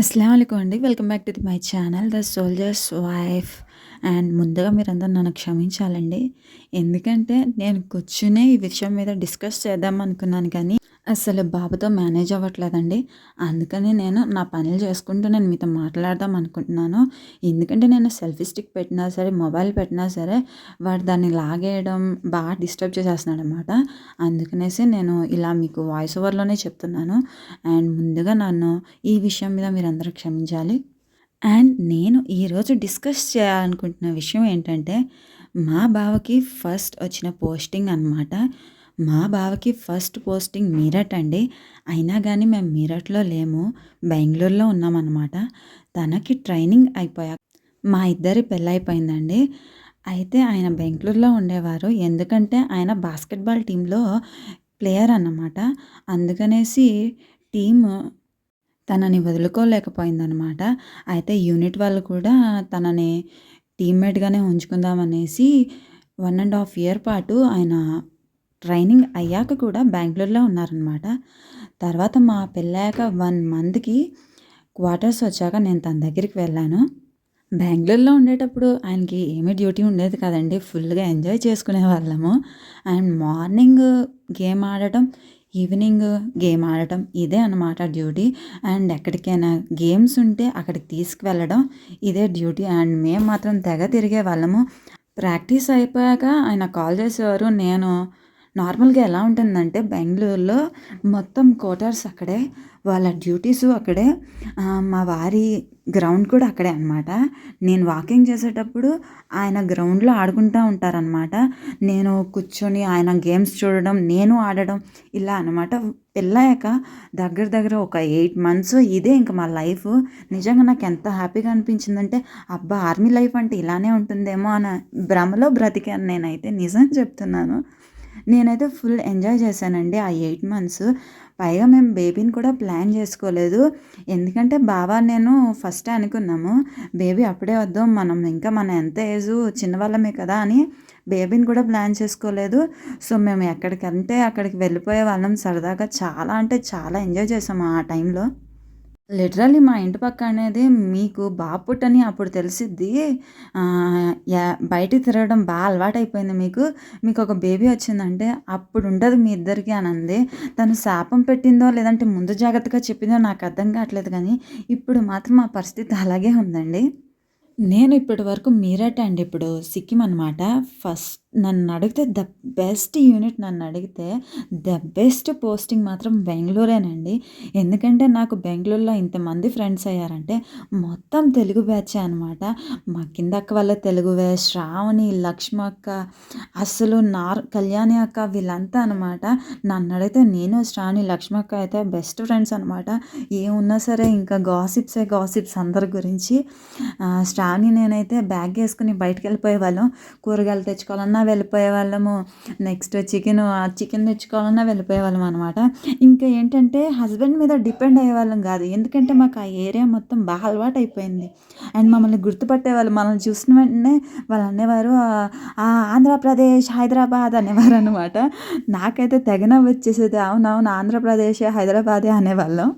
అస్సలం అండి. Welcome back to the my channel the soldier's wife. And ముందుగా మీరందరూ నన్ను క్షమించాలండి. ఎందుకంటే నేను కూర్చునే ఈ విషయం మీద డిస్కస్ చేద్దాం అనుకున్నాను కానీ అసలు బాబుతో మేనేజ్ అవ్వట్లేదండి. అందుకని నేను నా పనులు చేసుకుంటూ నేను మీతో మాట్లాడదాం అనుకుంటున్నాను. ఎందుకంటే నేను సెల్ఫీ స్టిక్ పెట్టినా సరే మొబైల్ పెట్టినా సరే వాడు దాన్ని లాగేయడం బాగా డిస్టర్బ్ చేసేస్తున్నాడు అనమాట అందుకనేసి నేను ఇలా మీకు వాయిస్ ఓవర్లోనే చెప్తున్నాను. అండ్ ముందుగా నన్ను ఈ విషయం మీద మీరు అందరూ క్షమించాలి. అండ్ నేను ఈరోజు డిస్కస్ చేయాలనుకుంటున్న విషయం ఏంటంటే మా బావకి ఫస్ట్ వచ్చిన పోస్టింగ్ అనమాట మా బావకి ఫస్ట్ పోస్టింగ్ మీరట్ అండి. అయినా కానీ మేము మీరట్లో లేము. బెంగళూరులో ఉన్నామన్నమాట. తనకి ట్రైనింగ్ అయిపోయాక మా ఇద్దరి పెళ్ళైపోయిందండి అయితే ఆయన బెంగళూరులో ఉండేవారు. ఎందుకంటే ఆయన బాస్కెట్బాల్ టీంలో ప్లేయర్ అన్నమాట. అందుకనేసి టీమ్ తనని వదులుకోలేకపోయిందనమాట అయితే యూనిట్ వాళ్ళు కూడా తనని టీమ్మేట్గానే ఉంచుకుందామనేసి వన్ అండ్ హాఫ్ ఇయర్ పాటు ఆయన ట్రైనింగ్ అయ్యాక కూడా బెంగళూరులో ఉన్నారనమాట తర్వాత మా పెళ్ళాక వన్ మంత్కి క్వార్టర్స్ వచ్చాక నేను తన దగ్గరికి వెళ్ళాను. బెంగళూరులో ఉండేటప్పుడు ఆయనకి ఏమీ డ్యూటీ ఉండేది కదండి. ఫుల్గా ఎంజాయ్ చేసుకునే వాళ్ళము. అండ్ మార్నింగ్ గేమ్ ఆడటం ఈవినింగ్ గేమ్ ఆడటం ఇదే అనమాట డ్యూటీ. అండ్ ఎక్కడికైనా గేమ్స్ ఉంటే అక్కడికి తీసుకువెళ్ళడం ఇదే డ్యూటీ. అండ్ మేము మాత్రం తెగ తిరిగే వాళ్ళము. ప్రాక్టీస్ అయిపోయాక ఆయన కాల్ చేసేవారు. నేను నార్మల్గా ఎలా ఉంటుందంటే బెంగళూరులో మొత్తం క్వార్టర్స్ అక్కడే వాళ్ళ డ్యూటీసు అక్కడే మా వారి గ్రౌండ్ కూడా అక్కడే అనమాట నేను వాకింగ్ చేసేటప్పుడు ఆయన గ్రౌండ్లో ఆడుకుంటూ ఉంటారనమాట నేను కూర్చొని ఆయన గేమ్స్ చూడడం నేను ఆడడం ఇలా అనమాట పెళ్ళాక దగ్గర దగ్గర ఒక ఎయిట్ మంత్స్ ఇదే ఇంకా మా లైఫ్. నిజంగా నాకు ఎంత హ్యాపీగా అనిపించిందంటే అబ్బా ఆర్మీ లైఫ్ అంటే ఇలానే ఉంటుందేమో అన్న భ్రమలో బ్రతికాను నేనైతే. నిజం చెప్తున్నాను. నేనైతే ఫుల్ ఎంజాయ్ చేశానండి ఆ ఎయిట్ మంత్స్. పైగా మేము బేబీని కూడా ప్లాన్ చేసుకోలేదు. ఎందుకంటే బావా నేను ఫస్ట్ అనుకున్నాము బేబీ అప్పుడే వద్దాం మనం ఇంకా మన ఎంత ఏజ్ చిన్నవాళ్ళమే కదా అని బేబీని కూడా ప్లాన్ చేసుకోలేదు. సో మేము ఎక్కడికంటే అక్కడికి వెళ్ళిపోయే వాళ్ళం సరదాగా చాలా అంటే చాలా ఎంజాయ్ చేసాము ఆ టైంలో. లిటరల్లీ మా ఇంటి పక్క అనేది మీకు బాపుట్టని అప్పుడు తెలిసిద్ది. బయటికి తిరగడం బాగా అలవాటైపోయింది మీకు. మీకు ఒక బేబీ వచ్చిందంటే అప్పుడు ఉండదు మీ ఇద్దరికి అని అంది తను శాపం పెట్టిందో లేదంటే ముందు జాగ్రత్తగా చెప్పిందో నాకు అర్థం కావట్లేదు కానీ ఇప్పుడు మాత్రం మా పరిస్థితి అలాగే ఉందండి. నేను ఇప్పటి వరకు మీరట్ అండి ఇప్పుడు సిక్కిం అనమాట ఫస్ట్ నన్ను అడిగితే ద బెస్ట్ యూనిట్ నన్ను అడిగితే ద బెస్ట్ పోస్టింగ్ మాత్రం బెంగళూరేనండి. ఎందుకంటే నాకు బెంగళూరులో ఇంతమంది ఫ్రెండ్స్ అయ్యారంటే మొత్తం తెలుగు బ్యాచ్ అనమాట మా కింద అక్క వాళ్ళ తెలుగువే శ్రావణి లక్ష్మ అక్క అసలు నార్ కళ్యాణి అక్క వీళ్ళంతా అనమాట నన్ను అడిగితే నేను శ్రావణి లక్ష్మ అక్క అయితే బెస్ట్ ఫ్రెండ్స్ అనమాట ఏమున్నా సరే ఇంకా గాసిప్సే గాసిప్స్ అందరి గురించి. శ్రావణి నేనైతే బ్యాగ్ వేసుకుని బయటకు వెళ్ళిపోయే వాళ్ళం కూరగాయలు తెచ్చుకోవాలన్నా తెచ్చుకోవాలన్నా వెళ్ళిపోయే వాళ్ళము నెక్స్ట్ చికెన్ చికెన్ తెచ్చుకోవాలన్నా వెళ్ళిపోయే వాళ్ళం అనమాట ఇంకా ఏంటంటే హస్బెండ్ మీద డిపెండ్ అయ్యే వాళ్ళం కాదు. ఎందుకంటే మాకు ఆ ఏరియా మొత్తం బాగా అలవాటు అయిపోయింది. అండ్ మమ్మల్ని గుర్తుపట్టేవాళ్ళు. మనల్ని చూసిన వెంటనే వాళ్ళు అనేవారు ఆంధ్రప్రదేశ్ హైదరాబాద్ అనేవారు అనమాట నాకైతే తెగన వచ్చేసేది అవునవును ఆంధ్రప్రదేశ్ హైదరాబాదే అనేవాళ్ళం.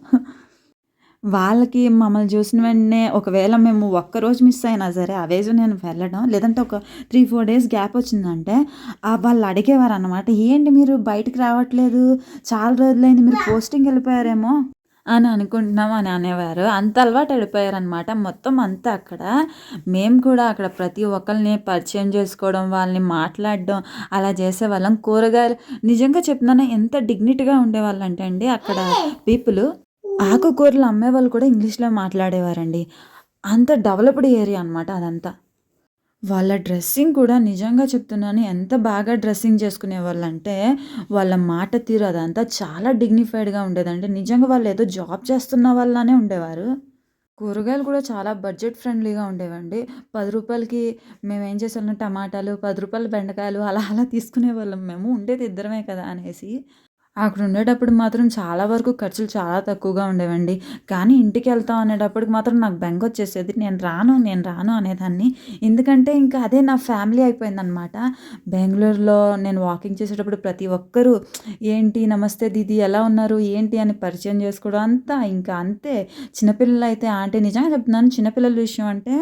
వాళ్ళకి మమ్మల్ని చూసిన వెంటనే ఒకవేళ మేము ఒక్కరోజు మిస్ అయినా సరే ఆ రోజు నేను వెళ్ళడం లేదంటే ఒక త్రీ ఫోర్ డేస్ గ్యాప్ వచ్చిందంటే వాళ్ళు అడిగేవారు అనమాట ఏంటి మీరు బయటకు రావట్లేదు? చాలా రోజులైంది మీరు పోస్టింగ్ వెళ్ళిపోయారేమో? అని అనుకుంటున్నాం అని అనేవారు. అంత అలవాటు వెళ్ళిపోయారనమాట మొత్తం అంతా అక్కడ మేము కూడా అక్కడ ప్రతి ఒక్కరిని పరిచయం చేసుకోవడం వాళ్ళని మాట్లాడడం అలా చేసేవాళ్ళం. కూరగాయలు నిజంగా చెప్తున్నాను ఎంత డిగ్నిటీగా ఉండేవాళ్ళు అంటే అండి అక్కడ పీపుల్ ఆకుకూరలు అమ్మే వాళ్ళు కూడా ఇంగ్లీష్లో మాట్లాడేవారండి. అంత డెవలప్డ్ ఏరియా అనమాట అదంతా. వాళ్ళ డ్రెస్సింగ్ కూడా నిజంగా చెప్తున్నాను ఎంత బాగా డ్రెస్సింగ్ చేసుకునే వాళ్ళంటే వాళ్ళ మాట తీరు అదంతా చాలా డిగ్నిఫైడ్గా ఉండేదండి. నిజంగా వాళ్ళు ఏదో జాబ్ చేస్తున్న వాళ్ళనే ఉండేవారు. కూరగాయలు కూడా చాలా బడ్జెట్ ఫ్రెండ్లీగా ఉండేవండి. పది రూపాయలకి మేము ఏం చేసాము టమాటాలు పది రూపాయలు బెండకాయలు అలా అలా తీసుకునే వాళ్ళం. మేము ఉండేది ఇద్దరమే కదా అనేసి. అక్కడ ఉండేటప్పుడు మాత్రం చాలా వరకు ఖర్చులు చాలా తక్కువగా ఉండేవండి. కానీ ఇంటికి వెళ్తాం అనేటప్పటికి మాత్రం నాకు బెంగ వచ్చేసేది నేను రాను నేను రాను అనేదాన్ని. ఎందుకంటే ఇంకా అదే నా ఫ్యామిలీ అయిపోయిందనమాట. బెంగళూరులో నేను వాకింగ్ చేసేటప్పుడు ప్రతి ఒక్కరూ ఏంటి నమస్తే దీది ఎలా ఉన్నారు? ఏంటి? అని పరిచయం చేసుకోవడం అంతా ఇంకా అంతే. చిన్నపిల్లలు అయితే ఆంటీ నిజంగా చెప్తున్నాను చిన్నపిల్లల విషయం అంటే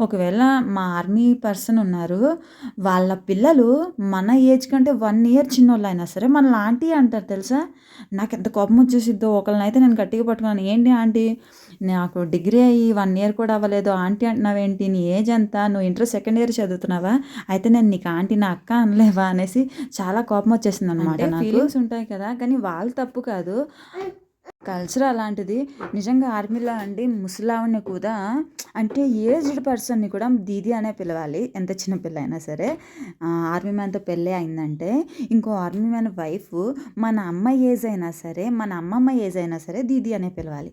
ఒకవేళ మా ఆర్మీ పర్సన్ ఉన్నారు వాళ్ళ పిల్లలు మన ఏజ్ కంటే వన్ ఇయర్ చిన్నోళ్ళు అయినా సరే మన లాంటి అంటారు తెలుసా? నాకు ఎంత కోపం వచ్చేసిద్దో ఒకళ్ళని అయితే నేను గట్టిగా పట్టుకున్నాను. ఏంటి ఆంటీ? నాకు డిగ్రీ అయ్యి వన్ ఇయర్ కూడా అవ్వలేదు. ఆంటీ అంటున్నావేంటి? నీ ఏజ్ ఎంత? నువ్వు ఇంటర్ సెకండ్ ఇయర్ చదువుతున్నావా? అయితే నేను నీకు ఆంటీ నా అక్క అనలేవా? అనేసి చాలా కోపం వచ్చేసింది అనమాట ఫీలింగ్స్ ఉంటాయి కదా. కానీ వాళ్ళు తప్పు కాదు. కల్చర్ అలాంటిది. నిజంగా ఆర్మీలో అండి ముసలావిని కూడా అంటే ఏజ్డ్ పర్సన్ని కూడా దీది అనే పిలవాలి. ఎంత చిన్న పిల్ల అయినా సరే ఆర్మీ మ్యాన్తో పెళ్ళి అయిందంటే ఇంకో ఆర్మీ మ్యాన్ వైఫ్ మన అమ్మ ఏజ్ అయినా సరే మన అమ్మమ్మ ఏజ్ అయినా సరే దీది అనే పిలవాలి.